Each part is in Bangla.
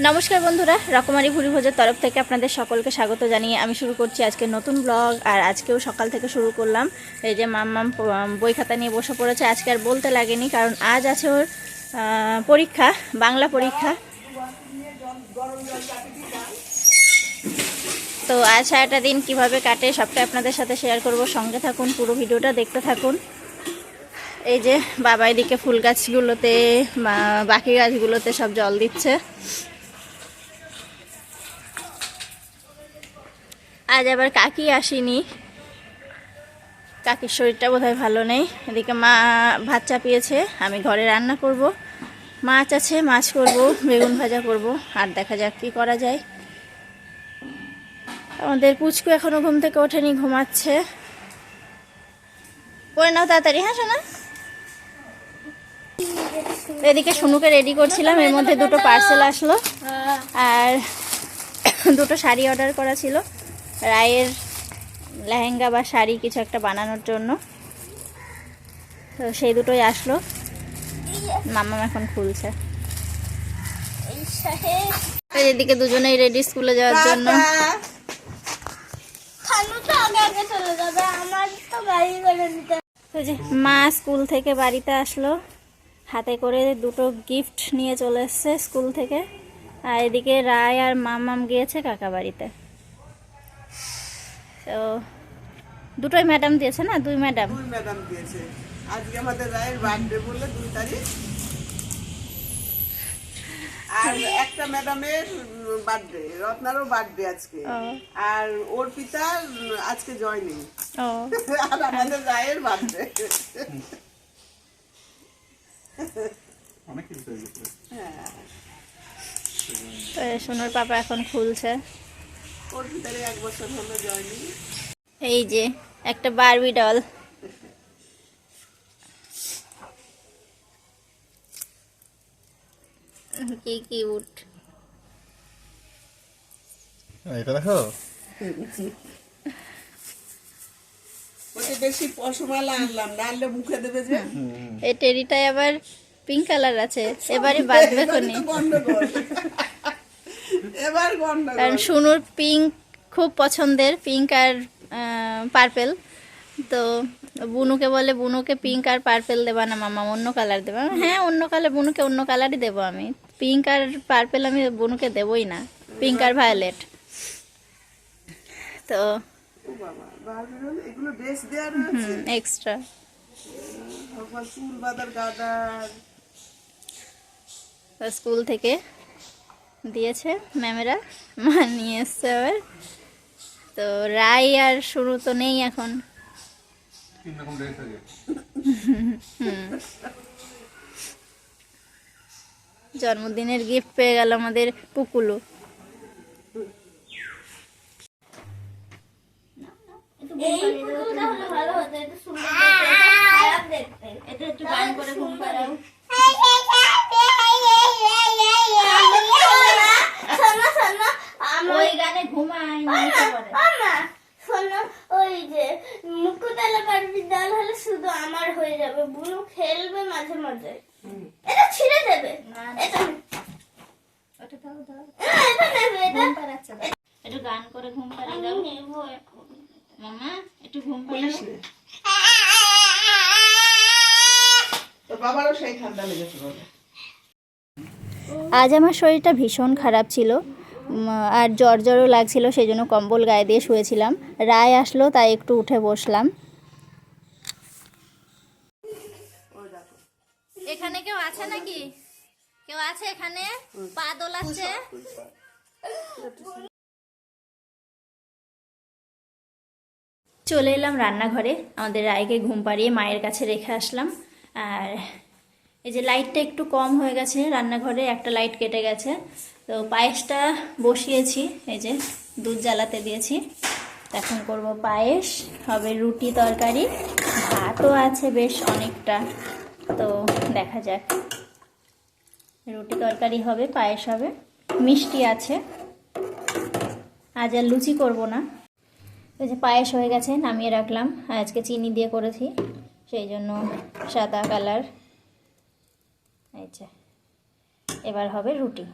নমস্কার বন্ধুরা, রকমারি ভুরি ভোজের তরফ থেকে আপনাদের সকলকে স্বাগত জানিয়ে আমি শুরু করছি আজকে নতুন ব্লগ আর আজকেও সকাল থেকে শুরু করলাম। এই যে মাম্মাম প- বই খাতা নিয়ে বসে পড়েছে, আজকে আর বলতে লাগেনি, কারণ আজ আছে ওর পরীক্ষা, বাংলা পরীক্ষা। তো আজ সারাটা দিন কীভাবে কাটে সবটা আপনাদের সাথে শেয়ার করব। সঙ্গে থাকুন, পুরো ভিডিওটা দেখতে থাকুন। এই যে বাবা এদিকে ফুল গাছগুলোতে বাকি গাছগুলোতে সব জল দিচ্ছে। আজ আবার কাকি আসেনি। কাকির শরীরটা বোধহয় ভালো নেই। এদিকে মা ভাত চাপিয়েছে, আমি ঘরে রান্না করব। মাছ আছে, মাছ করব, বেগুন ভাজা করব, আর দেখা যাক কি করা যায়। আমাদের পুচকু এখনও ঘুম থেকে ওঠেনি, ঘুমাচ্ছে। করে নাও তাড়াতাড়ি হ্যাঁ শোনা এদিকে শুনুকে রেডি করছিলাম, এর মধ্যে দুটো পার্সেল আসলো। আর দুটো শাড়ি অর্ডার করা ছিল। রায়ের লেহেঙ্গা বা শাড়ি কিছু একটা বানানোর জন্য। তো সেই দুটোই আসলো। মাম্মাম এখন খুলছে। এদিকে দুজনেই রেডি স্কুলে যাওয়ার জন্য। মা স্কুল থেকে বাড়িতে আসলো। হাতে করে দুটো গিফট নিয়ে চলে এসছে স্কুল থেকে। আর এদিকে রায় আর মামাম গিয়েছে কাকা বাড়িতে। তো দুটোই ম্যাডাম দিয়েছে না? দুই ম্যাডাম দুই ম্যাডাম দিয়েছে। আজকে আমাদের রায়ের বার্থডে বলে দুই তারিখ। আর একটা ম্যাডামের বার্থডে রত্নারও বার্থডে আজকে। আর ওর পিতা আজকে জয়নিং ও। আর আমাদের রায়ের বার্থডে তো সোনার পাপা এখন খুলছে। ওর পিতারে এক বছর হলো জয়নিং এই যে একটা বারবি ডল কি কিউট এটা দেখো। ওকে বেশি পশমালা আনলাম না আনলে মুখে দেবে যে? এই টেরিটায় আবার পিঙ্ক কালার আছে এবারে বাঁধবে এবারে কোনি এবার কারণ সুনুর পিঙ্ক খুব পছন্দের পিঙ্ক আর পার্পেল তো বুনুকে বলে বুনুকে পিঙ্ক আর পার্পেল দেবা না মামা অন্য কালার দেবা। হ্যাঁ অন্য কালার বুনুকে অন্য কালারই দেবো আমি। পিঙ্ক আর পার্পেল আমি বুনুকে দেবই না পিঙ্ক আর ভায়োলেট তো এক্সট্রা স্কুল থেকে দিয়েছে ম্যামেরা মা নিয়ে এসছে আবার। তো রাই আর শুরু তো নেই এখন। জন্মদিনের গিফট পেয়ে গেল আমাদের পুকুলু। এইগুলো তাহলে ভালো হতো এটা সুন্দর দেখতে, এটা খারাপ দেখতে এটা একটু গান করে ঘুম পাড়াও শোনো শোনো আমার ওই গানে ঘুমায় নিচে পড়ে আমা শোনো ওই যে মুকুতালা পারবি দল হলে শুধু আমার হয়ে যাবে। বুনু খেলবে মাঝে মাঝে। এটা ছিঁড়ে দেবে। এটা ওটা দাও দাও। এটা নেবে এটা ঘুম পাড়াচ্ছে দাও। একটু গান করে ঘুম পাড়িয়ে দাও। আমি নেব এখন। মামা একটু ঘুম পাড়াও তোর বাবারও সেই ঠান্ডা লেগেছে বলে আজ আমার শরীরটা ভীষণ খারাপ ছিল আর জ্বর জ্বরও লাগছিল সেই জন্য কম্বল গায়ে দিয়ে শুয়েছিলাম। রায় আসলো তাই একটু উঠে বসলাম। আছে নাকি? কেউ আছে এখানে? পা দোলাচ্ছে চলে এলাম রান্নাঘরে। আমাদের রায়কে ঘুম পাড়িয়ে মায়ের কাছে রেখে আসলাম। আর এই যে লাইটটা একটু কম হয়ে গেছে রান্নাঘরে, একটা লাইট কেটে গেছে। তো পায়েসটা বসিয়েছি, এই যে দুধ জ্বালাতে দিয়েছি। এখন করব পায়েস, হবে রুটি তরকারি। ভাতও আছে বেশ অনেকটা। তো দেখা যাক। রুটি তরকারি হবে পায়েস হবে মিষ্টি আছে। আজ আর লুচি করব না। ওই যে পায়েস হয়ে গেছে নামিয়ে রাখলাম। আজকে চিনি দিয়ে করেছি সেই জন্য সাদা কালার। আচ্ছা এবার হবে রুটি।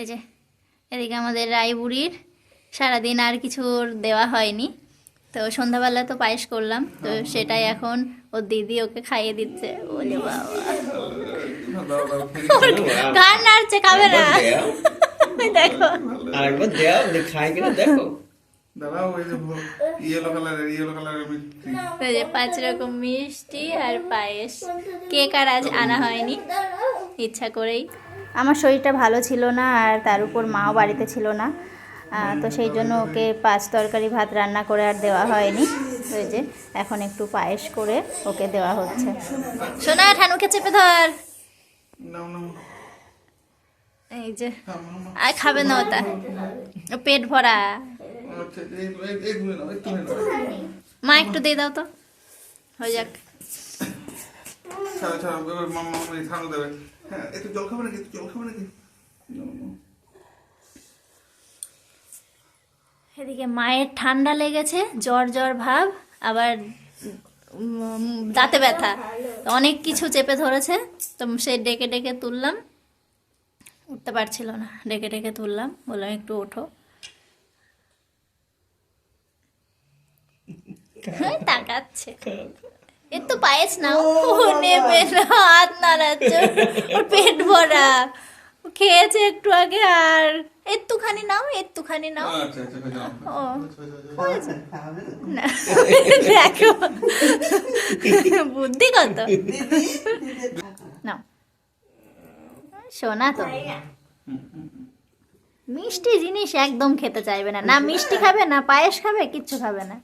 এই যে এদিকে আমাদের রায়বুড়ির সারাদিন আর কিছু দেওয়া হয়নি। তো সন্ধ্যাবেলা তো পায়েস করলাম তো সেটাই এখন ওর দিদি ওকে খাইয়ে দিচ্ছে। বলে বাবা। গান নাড়ছে খাবে না। দেখো। আরেকবার দেও খাই কিনা দেখো। পাঁচ রকম মিষ্টি আর পায়েস। কেক আর আজ আনা হয়নি ইচ্ছা করেই। আমার শরীরটা ভালো ছিল না আর তার উপর মাও বাড়িতে ছিল না। তো সেই জন্য ওকে পাঁচ তরকারি ভাত রান্না করে আর দেওয়া হয়নি। ওই যে এখন একটু পায়েস করে ওকে দেওয়া হচ্ছে। সোনা ঠানুকে চেপে ধর। এই যে। আর খাবে না ওটা পেট ভরা। আচ্ছা মা একটু দিয়ে দাও তো। হয়ে যাক। হ্যাঁ একটু জল খাবে নাকি? একটু জল খাবে নাকি নাও, নাও। এদিকে মায়ের ঠান্ডা লেগেছে জ্বর জ্বর ভাব আবার দাঁতে ব্যথা। অনেক কিছু চেপে ধরেছে তো সে ডেকে ডেকে তুললাম। উঠতে পারছিল না ডেকে ডেকে তুললাম বললাম একটু ওঠো। হ্যাঁ, তাকাচ্ছে। এর তো পায়েস না ও নেবে হাত নাড়াচ্ছে পেট ভরা। খেয়েছে একটু আগে আর একটুখানি নাও একটুখানি নাও। আচ্ছা আচ্ছা ও হয়েছে। না দেখো। বুদ্ধি কত নাও। শোনা তো। মিষ্টি জিনিস একদম খেতে চাইবে না। না মিষ্টি খাবে না পায়েস খাবে কিচ্ছু খাবে না।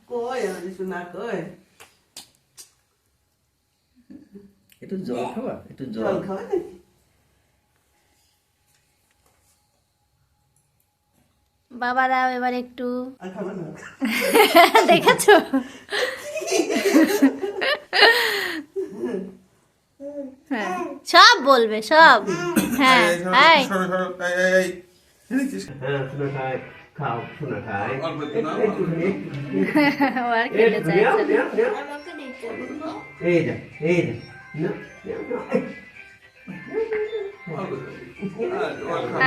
একটু জল খাবা? একটু জল। খাওয়া নাকি বাবারাও এবার একটু দেখেছ? হ্যাঁ। সব বলবে সব। হ্যাঁ? হ্যাঁ খাও শোনা খাই। এই যা এই যা।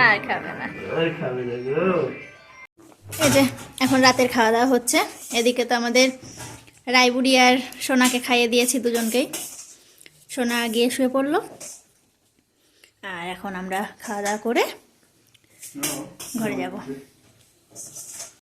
আর, গো। এই যে এখন রাতের খাওয়া দাওয়া হচ্ছে। এদিকে তো আমাদের রায়বুড়ি আর সোনাকে খাইয়ে দিয়েছি দুজনকেই। সোনা গিয়ে শুয়ে পড়ল। আর এখন আমরা খাওয়া দাওয়া করে ঘরে যাব।